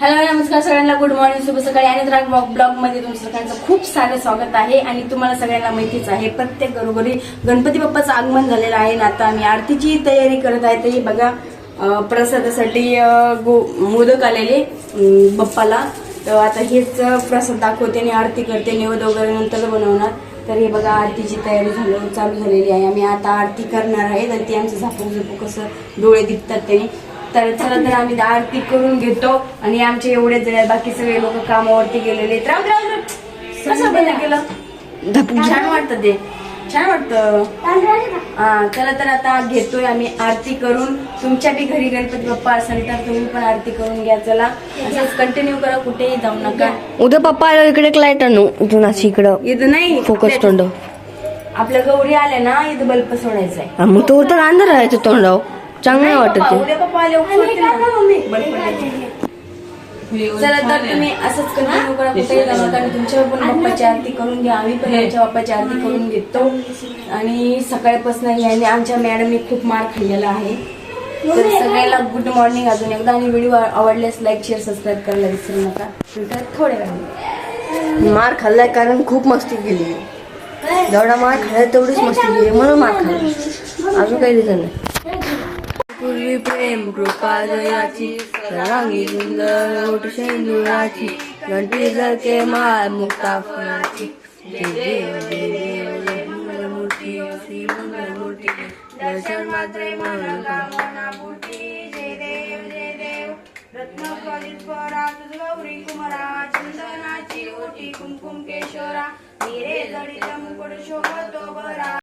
Hello नमस्कार सगळ्यांना. Good morning शुभ सकाळी. आणि राग ब्लॉगमध्ये तुमचं सगळ्यांचं खूप सारं स्वागत आहे. आणि तुम्हाला सगळ्यांना माहितीच आहे प्रत्येक घरोघरी गणपती बाप्पाचं आगमन झालेलं आहे ना आता आम्ही आरतीची तयारी करत आहे. तरी बघा प्रसादासाठी गो मोदक आलेले बाप्पाला. तर आता हेच प्रसाद दाखवते आणि आरती करते. निवद वगैरे नंतर बनवणार. तर हे बघा आरतीची तयारी झालं चालू झालेली आहे. आम्ही आता आरती करणार आहे. तर ती आमचं झापूक झुपूक कसं डोळे दिसतात त्याने. तर चला तर आम्ही आरती करून घेतो आणि आमचे एवढे जण बाकी सगळे लोक कामावरती गेलेले राम राम. कसं बंद केलं? छान वाटतं ते. छान वाटतं. हा चला तर आता घेतोय आम्ही आरती करून. तुमच्या बी घरी गणपती बाप्पा असेल तर तुम्ही पण आरती करून घ्या चला. असंच कंटिन्यू करा कुठेही जाऊ नका. उद्या पप्पा आलो इकडे लाइट आणू इथून अशी इकडं. इथं नाही फोकस तोंड. आपल्या गौरी आल्या ना इथं बल्ब सोडायचा आहे मग तो तर अंधार राहायचं तोंडाव चांगलं वाटत. चला तर तुम्ही असंच कंटिन्यू करा. कुठेही जाऊ नका. आणि तुमच्या पण बाप्पाची आरती करून घ्या. आम्ही पण आमच्या बाप्पाची आरती करून घेतो. आणि सकाळपासून याने आमच्या मॅडमने खूप मार खाल्लेला आहे. तर सगळ्याला गुड मॉर्निंग अजून एकदा. आणि व्हिडिओ आवडल्यास लाईक शेअर सबस्क्राईब करायला विसरू नका. तर थोड्या वेळाने. मार खाल्लाय कारण खूप मस्ती केली. जेवढा मार खाल्ला तेवढीच मस्ती केली. म्हणून मार खाल्ला. अजून काही रिझन नाही. पूर्वी प्रेम कृपा जयाची रांगी सुंदर ओट शेंदुराची घंटी जरके माळ मुक्ता फुलाची. जय देव जय गौरी कुमारा चंदनाची ओटी कुमकुम केशरा जडित मुकुट शोभतो बरा